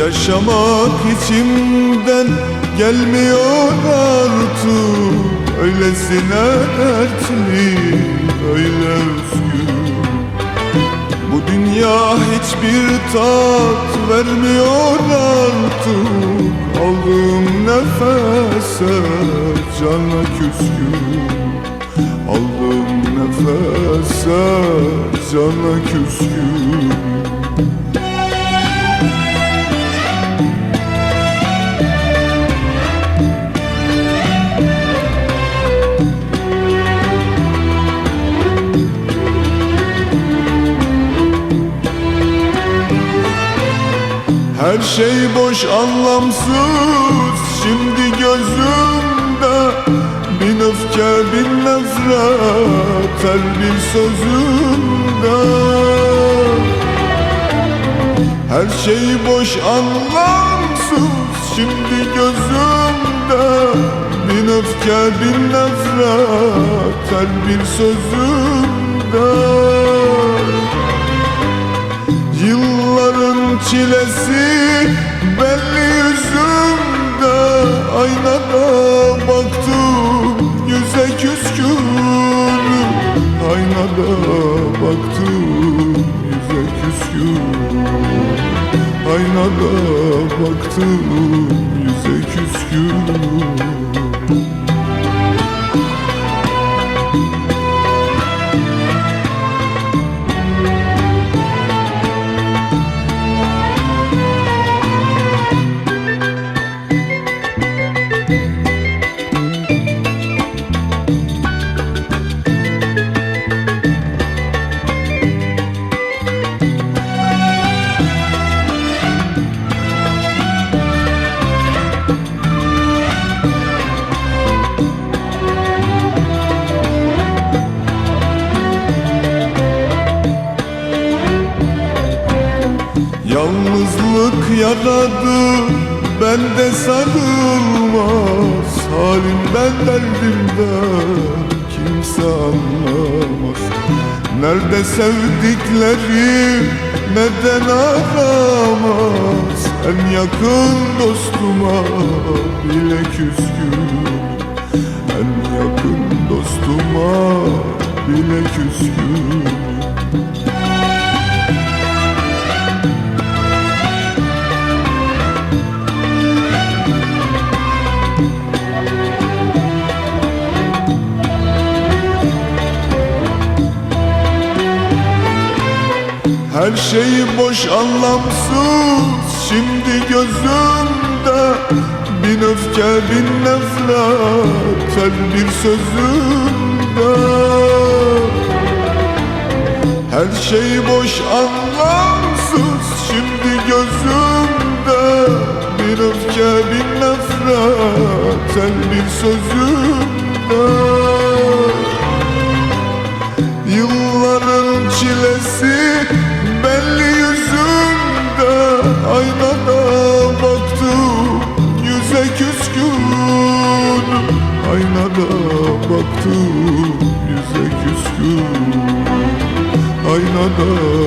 Yaşamak içimden gelmiyor artık. Öylesine dertli, öyle üzgün Bu dünya hiçbir tat vermiyor artık. Aldığım nefese cana küskün. Aldığım nefese cana küskün Her şey boş anlamsız. Şimdi gözümde Bin öfke bin nefret. Her bir sözümde. Her şey boş anlamsız. Şimdi gözümde Bin öfke bin nefret. Her bir sözümde çilesi belli yüzümde Aynada baktım yüze küskün Aynada baktım yüze küskün Aynada baktım yüze küskün Yalnızlık yaradı bende sarılmaz. Halimden derdimden kimse anlamaz. Nerede sevdiklerim neden aramaz? En yakın dostuma bile küskün. En yakın dostuma bile küskün Her şey boş anlamsız. Şimdi gözümde Bin öfke bin nefret her bir sözümde. Her şey boş anlamsız. Şimdi gözümde Bin öfke bin nefret her bir sözümde Aynada baktım yüze küskün Aynada